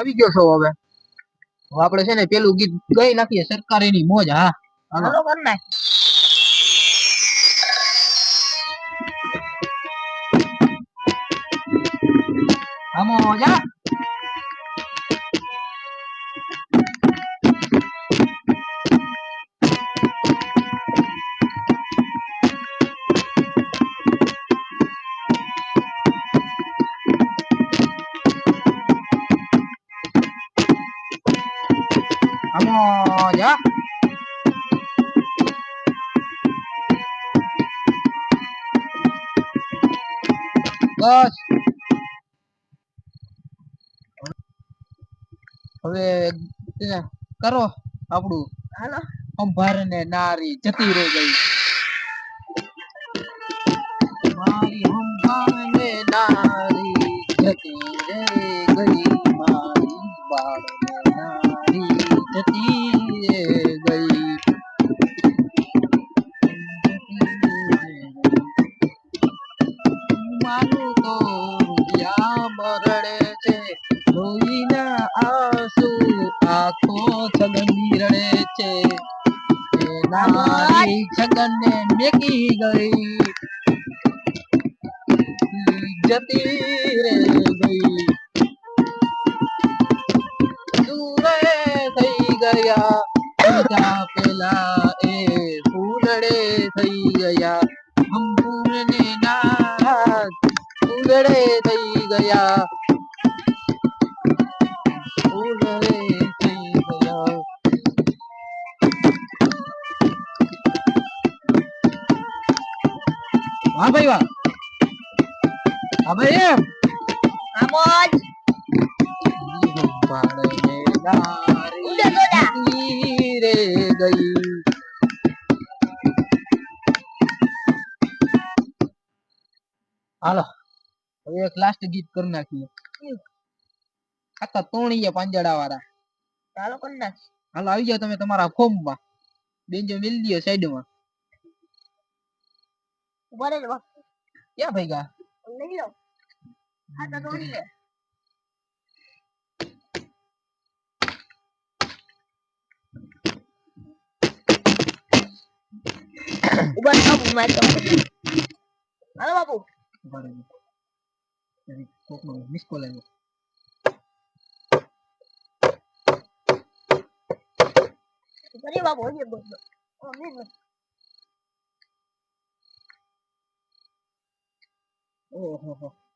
આવી ગયો છો હવે. આપણે છે ને પેલું ગીત ગઈ નાખીએ સરકાર એની મોજ હા. હાલો. કર નાખ. મોજ મોજ હા બસ હવે કરો આપણું. હાલો. અંભાર ને નારી જતી રહી ગઈ. મારી અંભાર ને નારી જતી રહી ગઈ. મારી બાળ ને નારી રે ગઈ. મારું તો યા બરડે છે, લોહીના આંસુ આંખો છગની રડે છે. છગનને જતી રે ગઈ. ગયા. બીજા પેલા એ ફૂલડે થઈ ગયા. અંકુરને નાથ ફૂલડે થઈ ગયા. ફૂલડે થઈ ગયા. હા ભાઈ વાહ. હા ભાઈ એમ. આમોજ. જતી રે ગઈ. હાલો હવે એક લાસ્ટ ગીત કરી નાખીએ. આખા તોણીએ પાંજડા વાળા ચાલો કરી નાખ હાલો આવી જાઓ તમે તમારા ફોર્મમાં બેન્જો મિલ દો સાઈડમાં. ઊભા રહેજો. બાપ. ક્યાં ભાઈ લઈ લો. આ તો તોણી લે ઊભા રહો બાપુ મારે તો હાલો બાપુ. ઊભા. જરીક કોકનો મિસ કોલ આવ્યો ઊભા રહો બાપુ હજી બોલ. ઓ બોલ. ઓહો હો.